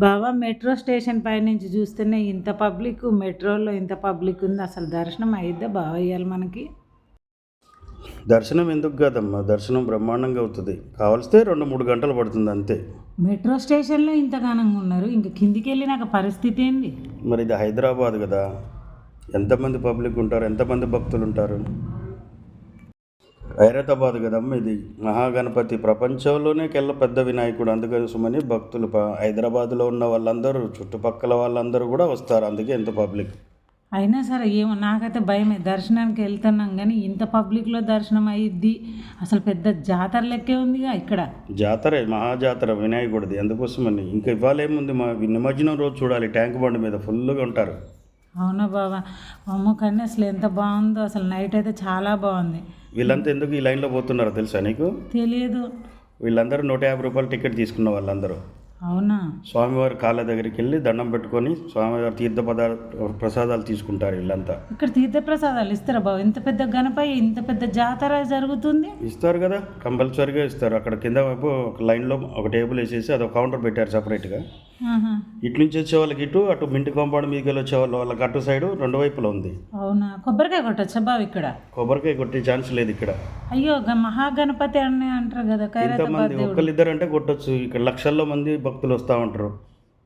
బాబా metro station పై నుంచి చూస్తేనే ఇంత పబ్లిక్ మెట్రోలో ఇంత పబ్లిక్ ఉంది. అసలు దర్శనం అయిద్దా బాగా ఇవ్వాలి మనకి? దర్శనం ఎందుకు కాదమ్మా? దర్శనం బ్రహ్మాండంగా అవుతుంది. కావలిస్తే రెండు మూడు గంటలు పడుతుంది అంతే. మెట్రో స్టేషన్లో ఇంత ఘనంగా ఉన్నారు. ఇంకా కిందికి వెళ్ళినాక పరిస్థితి ఏంది? మరి ఇది హైదరాబాద్ కదా. ఎంతమంది పబ్లిక్ ఉంటారు? ఎంతమంది భక్తులు ఉంటారు హైదరాబాద్ కదమ్మా ఇది. మహాగణపతి ప్రపంచంలోనే కెళ్ళ పెద్ద వినాయకుడు. అందుకోసమని భక్తులు హైదరాబాద్లో ఉన్న వాళ్ళందరూ చుట్టుపక్కల వాళ్ళందరూ కూడా వస్తారు. అందుకే ఎంత పబ్లిక్. అయినా సరే ఏమో నాకైతే భయమే. దర్శనానికి వెళ్తున్నాం కానీ ఇంత పబ్లిక్లో దర్శనం అయ్యిద్ది అసలు పెద్ద జాతర లెక్కే ఉందిగా ఇక్కడ. జాతర మహాజాతర వినాయకుడిది. అందుకోసమని ఇంకా ఇవాళ ఏముంది మా నిమజ్జనం రోజు చూడాలి. ట్యాంక్ బండ్ మీద ఫుల్గా ఉంటారు. అవునా బాబా అమ్మ కానీ అసలు ఎంత బాగుందో. అసలు నైట్ అయితే చాలా బాగుంది. వీళ్ళంతా ఎందుకు ఈ లైన్లో పోతున్నారో తెలుసా నీకు? తెలియదు వీళ్ళందరూ నూట యాభై రూపాయలు టికెట్ తీసుకున్న వాళ్ళందరూ. అవునా? స్వామివారి కాళ్ళ దగ్గరికి వెళ్ళి దండం పెట్టుకొని స్వామివారి తీర్థ పదార్థ ప్రసాదాలు తీసుకుంటారు వీళ్ళంతా. ఇక్కడ తీర్థప్రసాదాలు ఇస్తారా బాబు? ఇంత పెద్ద గణపయ్య ఇంత పెద్ద జాతర జరుగుతుంది? ఇస్తారు కదా కంపల్సరీగా ఇస్తారు. అక్కడ కింద వైపు ఒక లైన్లో ఒక టేబుల్ వేసేసి అది ఒక కౌంటర్ పెట్టారు సపరేట్గా. ఆహా. ఇటు నుంచి వచ్చే వాళ్ళకి ఇటు అటు మింటి కాంపౌండ్ మీదకి వచ్చే వాళ్ళ వాళ్ళకి అటు సైడ్ రెండు వైపులా ఉంది. అవునా? కొబ్బరికాయ కొట్టచ్చా బాబు ఇక్కడ? కొబ్బరికాయ కొట్టే ఛాన్స్ లేదు ఇక్కడ. అయ్యో మహాగణపతి అని అంటారు కదా ఇంతమంది ఒక్కరిద్దరు అంటే కొట్టొచ్చు. ఇక్కడ లక్షల్లో మంది భక్తులు వస్తూ ఉంటారు.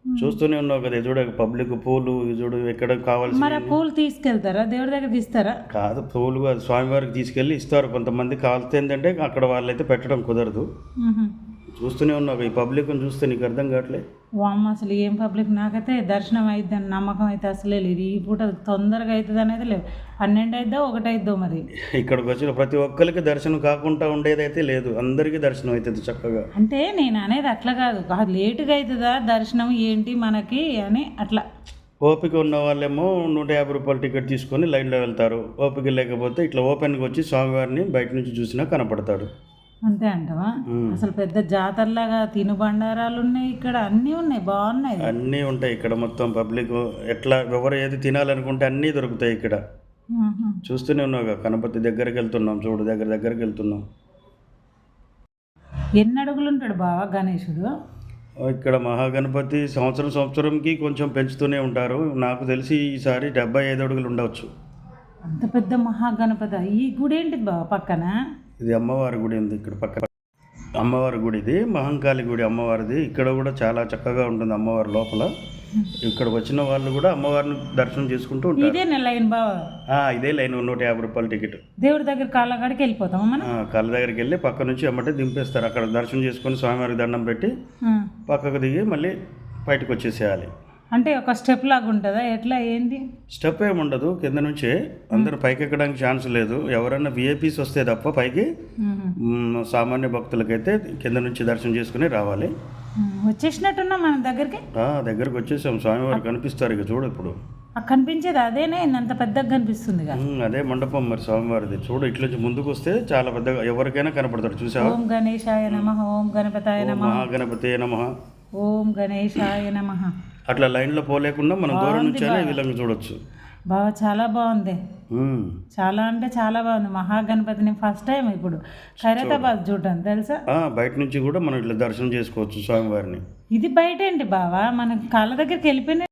చూస్తూనే ఉన్నావు కదా చూడ పబ్లిక్ పూలు చూడు ఎక్కడ కావాల్సి మరి పూలు తీసుకెళ్తారా? దేవుడి దగ్గర తీస్తారా? కాదు పూలు స్వామివారికి తీసుకెళ్ళి ఇస్తారు. కొంతమంది కావాల్సి ఏంటంటే అక్కడ వాళ్ళైతే పెట్టడం కుదరదు. చూస్తూనే ఉన్నావు ఈ పబ్లిక్ని చూస్తే నీకు అర్థం కావట్లే వామ్మ అసలు ఏం పబ్లిక్? నాకైతే దర్శనం అయిద్దని నమ్మకం అయితే అసలే లేదు. ఈ పూట తొందరగా అవుతుంది అనేది లేదు పన్నెండు అయిద్దా ఒకటి అయిద్దో మరి? ఇక్కడికి వచ్చిన ప్రతి ఒక్కరికి దర్శనం కాకుండా ఉండేదైతే లేదు. అందరికీ దర్శనం అవుతుంది చక్కగా. అంటే నేను అనేది అట్లా కాదు. కాదు లేటుగా అవుతుందా దర్శనం ఏంటి మనకి అని అట్లా. ఓపిక ఉన్న వాళ్ళేమో నూట యాభై రూపాయల టికెట్ తీసుకొని లైన్లో వెళ్తారు. ఓపిక లేకపోతే ఇట్లా ఓపెన్గా వచ్చి స్వామివారిని బయట నుంచి చూసినా కనపడతాడు. అంతే అంటవా. అసలు పెద్ద జాతరలాగా తినుబండారాలు ఉన్నాయి ఇక్కడ అన్నీ ఉన్నాయి బాగున్నాయి. అన్నీ ఉంటాయి ఇక్కడ మొత్తం పబ్లిక్. ఎట్లా ఎవరు ఏది తినాలనుకుంటే అన్నీ దొరుకుతాయి ఇక్కడ. చూస్తూనే ఉన్నావు గణపతి దగ్గరికి వెళ్తున్నాం చూడు దగ్గర దగ్గరికి వెళ్తున్నాం. ఎన్ని అడుగులు ఉంటాడు బావా గణేశుడు? ఇక్కడ మహాగణపతి సంవత్సరం సంవత్సరంకి కొంచెం పెంచుతూనే ఉంటారు. నాకు తెలిసి ఈసారి డెబ్బై ఐదు అడుగులు ఉండవచ్చు. అంత పెద్ద మహాగణపతి. ఈ గుడి ఏంటిది బావ పక్కన? ఇది అమ్మవారి గుడి ఉంది ఇక్కడ పక్క అమ్మవారి గుడి ఇది మహంకాళి గుడి అమ్మవారిది. ఇక్కడ కూడా చాలా చక్కగా ఉంటుంది అమ్మవారి లోపల. ఇక్కడ వచ్చిన వాళ్ళు కూడా అమ్మవారిని దర్శనం చేసుకుంటూ ఉంటారు. ఇదే లైన్ బావా. ఆ, ఇదే లైన్ నూట యాభై రూపాయల టికెట్. దేవుడి దగ్గర కాళ్ళగాడికి వెళ్ళిపోతామా మనం? ఆ, కళ్ళ దగ్గరికి వెళ్ళి పక్క నుంచి అమ్మటే దింపేస్తారు. అక్కడ దర్శనం చేసుకొని స్వామివారికి దండం పెట్టి ఆ. పక్కకు దిగి మళ్ళీ బయటకు వచ్చేసేయాలి. అంటే ఒక స్టెప్ లాగా ఉంటుందా? ఎట్లా? ఏంది? స్టెప్ ఏమి ఉండదు. కింద నుంచే అందరూ పైకి ఎక్కడానికి ఛాన్స్ లేదు. ఎవరైనా విఐపీస్ వస్తే తప్ప పైకి సామాన్య భక్తులకైతే కింద నుంచి దర్శనం చేసుకుని రావాలి. వచ్చేసినట్టున్నా మన దగ్గరికి? దగ్గరకు వచ్చేసాం. స్వామివారు కనిపిస్తారు ఇక చూడు ఇప్పుడు. ఆ కనిపించేది అదేనే? ఇంత పెద్దగా కనిపిస్తుందిగా మ్, అదే మండపం మరి స్వామివారిది. చూడు ఇట్లా నుంచి ముందుకు వస్తే చాలా పెద్దగా ఎవరికైనా కనపడతాడు. చూసావా? ఓం గణేశాయ నమ. ఓం గణపతాయ నమ. మహాగణపతి నమ. ఓం గణేశాయ నమ. అట్లా లైన్లో పోలేకుండా మనం దూరం నుంచి ఈ విధంగా చూడొచ్చు. బాగా చాలా బాగుంది. చాలా అంటే చాలా బాగుంది. మహాగణపతిని ఫస్ట్ టైం ఇప్పుడు ఖైరతాబాద్ చూడటం తెలుసా? బయట నుంచి కూడా మనం ఇట్లా దర్శనం చేసుకోవచ్చు స్వామివారిని. ఇది బయట ఏంటి బావా? మన కాళ్ళ దగ్గరికి వెళ్ళిపోయిన